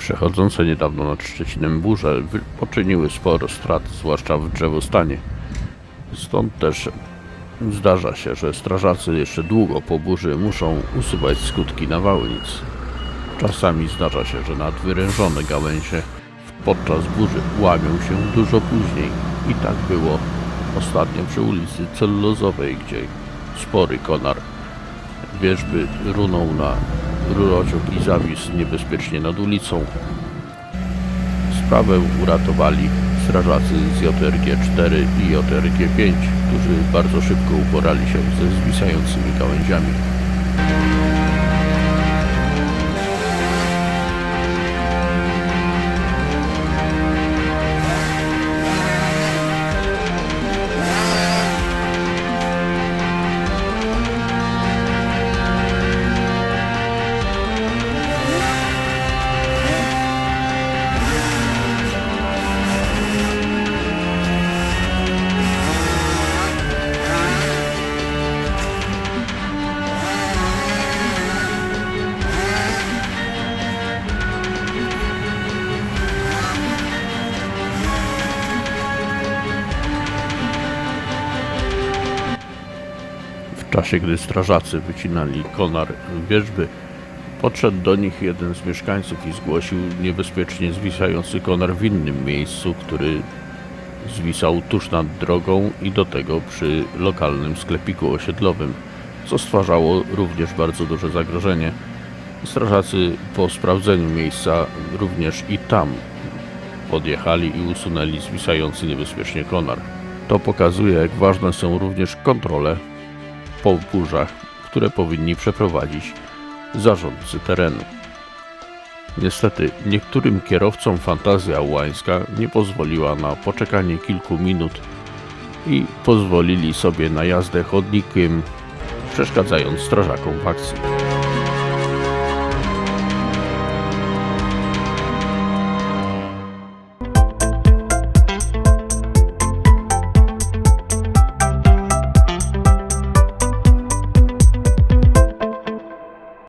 Przechodzące niedawno nad Szczecinem burze poczyniły sporo strat, zwłaszcza w drzewostanie. Stąd też zdarza się, że strażacy jeszcze długo po burzy muszą usuwać skutki nawałnic. Czasami zdarza się, że nadwyrężone gałęzie podczas burzy łamią się dużo później. I tak było ostatnio przy ulicy Cellulozowej, gdzie spory konar wierzby runął na rurociąg i zawisł niebezpiecznie nad ulicą. Sprawę uratowali strażacy z JRG 4 i JRG 5, którzy bardzo szybko uporali się ze zwisającymi gałęziami. W czasie, gdy strażacy wycinali konar wierzby, podszedł do nich jeden z mieszkańców i zgłosił niebezpiecznie zwisający konar w innym miejscu, który zwisał tuż nad drogą i do tego przy lokalnym sklepiku osiedlowym, co stwarzało również bardzo duże zagrożenie. Strażacy po sprawdzeniu miejsca również i tam podjechali i usunęli zwisający niebezpiecznie konar. To pokazuje, jak ważne są również kontrole po burzach, które powinni przeprowadzić zarządcy terenu. Niestety, niektórym kierowcom fantazja ułańska nie pozwoliła na poczekanie kilku minut i pozwolili sobie na jazdę chodnikiem, przeszkadzając strażakom w akcji.